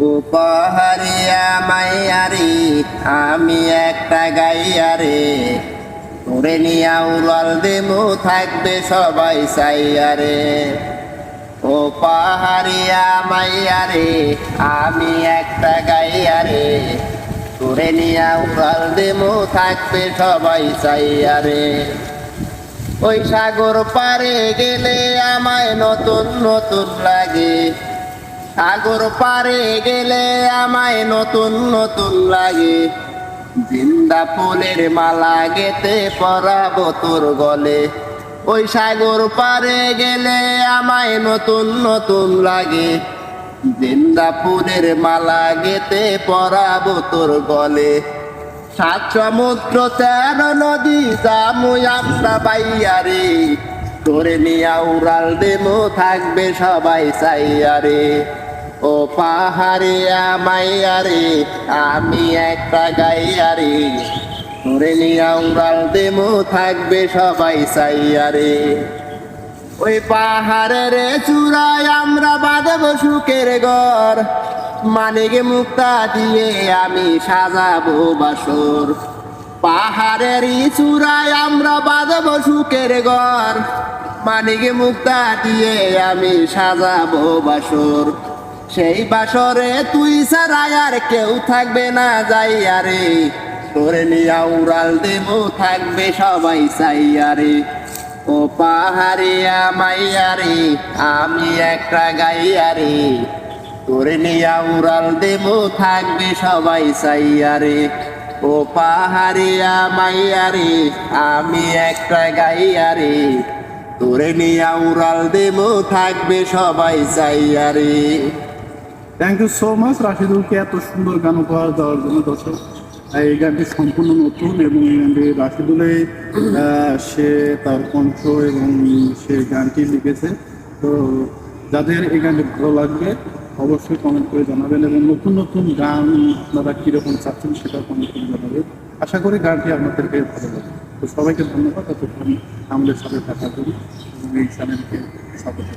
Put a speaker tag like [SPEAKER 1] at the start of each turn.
[SPEAKER 1] উপহারিয়া মাইয়ারি, আমি একটা গাইয়ারে। তোরে নিয়া উড়াল দেমু থাকবে সবাই সাইয়ারে ও পাহাড়িয়া মাইয়ারে, আমি একটা গাইয়ারে। তোরে নিয়া উড়াল দেমু থাকবে সবাই সাইয়ারে ওই সাগর পারে গেলে আমায় নতুন নতুন লাগে। সাগর পারে গেলে আমায় নতুন নতুন লাগে। জিন্দা ফুলের মালা গেতে পরাবো তোর গলে। ওই সাগর পারে গেলে আমায় নতুন নতুন লাগে। জিন্দা ফুলের মালা গেতে পরাবো তোর গলে। সাত সমুদ্র, তেরো নদী, জামু, আমরা বাইয়ারে তোরে নিয়া উড়াল দেমো থাকবে সবাই সাইয়ারে ও পাহাড়ে মাইয়ারে আমি একটা গাইয়ারে তোরে নিয়া উড়াল দেমো থাকবে সবাই সাইয়ারে ওই পাহাড়ের চূড়ায় আমরা বাঁধব সুখের ঘর। মানিকে মুক্তা দিয়ে আমি সাজাবো বাসর। পাহাড়ের চূড়ায় আমরা বাঁধব সুখের ঘর। মানিকে মুক্তা দিয়ে আমি সাজাবো বাসর। সেই বাসরে তুই ছাড়াই আর কেউ থাকবে না যাই আরে তোরে নিয়া উড়াল দেবো, থাকবে সবাই চাই আরে ও পাহাড়িয়া মাইয়ারে আমি একটা গাইয়ারে তোরে নিয়া উড়াল দেবো, থাকবে সবাই চাইয়ারে ও পাহাড়িয়া মাইয়ারি, আমি একটা গাইয়ারি। তোরে নিয়া উড়াল দেবো, থাকবে সবাই চাইয়ারে।
[SPEAKER 2] থ্যাংক ইউ সো মাচ রাশিদুলকে এত সুন্দর গান উপহার দেওয়ার জন্য দর্শক। এই গানটি সম্পূর্ণ নতুন এবং এই গানটি রাশিদুলে সে তার কণ্ঠ এবং সে গানটি লিখেছে। তো যাদের এই গানটি ভালো লাগবে, অবশ্যই কমেন্ট করে জানাবেন এবং নতুন নতুন গান আপনারা কীরকম চাচ্ছেন সেটা কমেন্ট আশা করি গানটি আপনাদেরকে ভালো লাগে তো সবাইকে ধন্যবাদ। এতক্ষণ আমাদের সাথে থাকার জন্য এই চ্যানেলকে সাপোর্ট